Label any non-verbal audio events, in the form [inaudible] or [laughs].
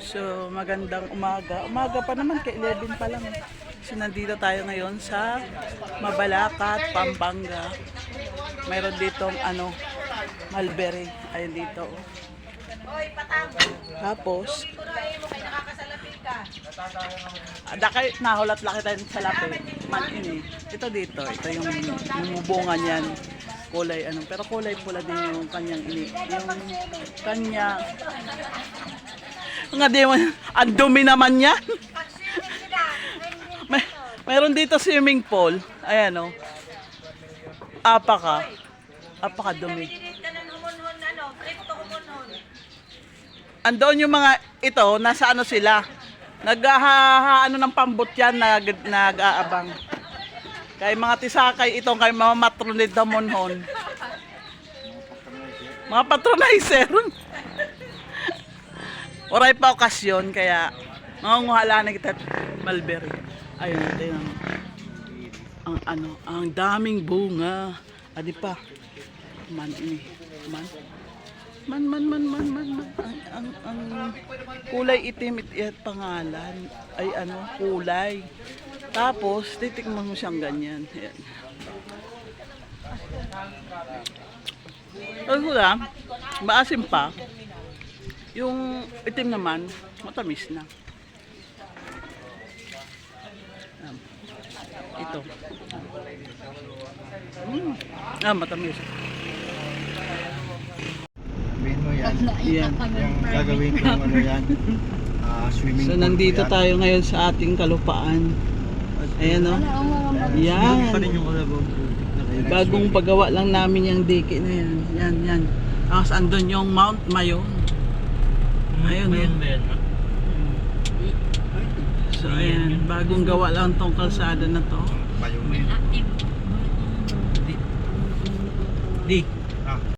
So, magandang umaga. Umaga pa naman, ka 11 pa lang. So, nandito tayo ngayon sa Mabalacat, Pampanga. Mayroon ditong ano, mulberry. Ayun dito. Tapos, ada kay nahulat laki tayo sa lapit. Man ini. Ito dito, ito yung, bunga niyan. Kulay ano, pero kulay pula din yung kanyang ini. Yung kanya nga di mo, ang dumi naman yan. May, mayroon dito swimming pool. Ayan o. Apaka. Apaka dumi. Andoon yung mga ito, nasa ano sila. Naghaha ano ng pambot yan, nag, nag-aabang. Kay mga tisakay ito, kay mga matronid na monhon. Mga patronizer. Oray pa okasyon, kaya mangunguhala na kita mulberry. Ayun, ito yung ang ano, ang daming bunga. Adi pa. Man ini. Man. Man, man, man, man, man, man. Ang, ang, ang kulay itim it, it, pangalan. Ay ano, kulay. Tapos, titikman mo siyang ganyan. Ayan. Ano ko lang, maasim pa. Yung itim naman, matamis na. Ayan. Ito. Mm. Ah, matamis. Sabihin mo yan. Yan. Yung gagawin kong ano yan. [laughs] ah, swimming So, nandito yan. tayo ngayon sa ating kalupaan. Ayan o. Yan. yung kalabog. Bagong pagawa lang namin yung diki na yan. Yan, yan. Tapos andun yung Mount Mayon. Ayun o. So, ayan. Bagong gawa lang tong kalsada na to. Di. Ah,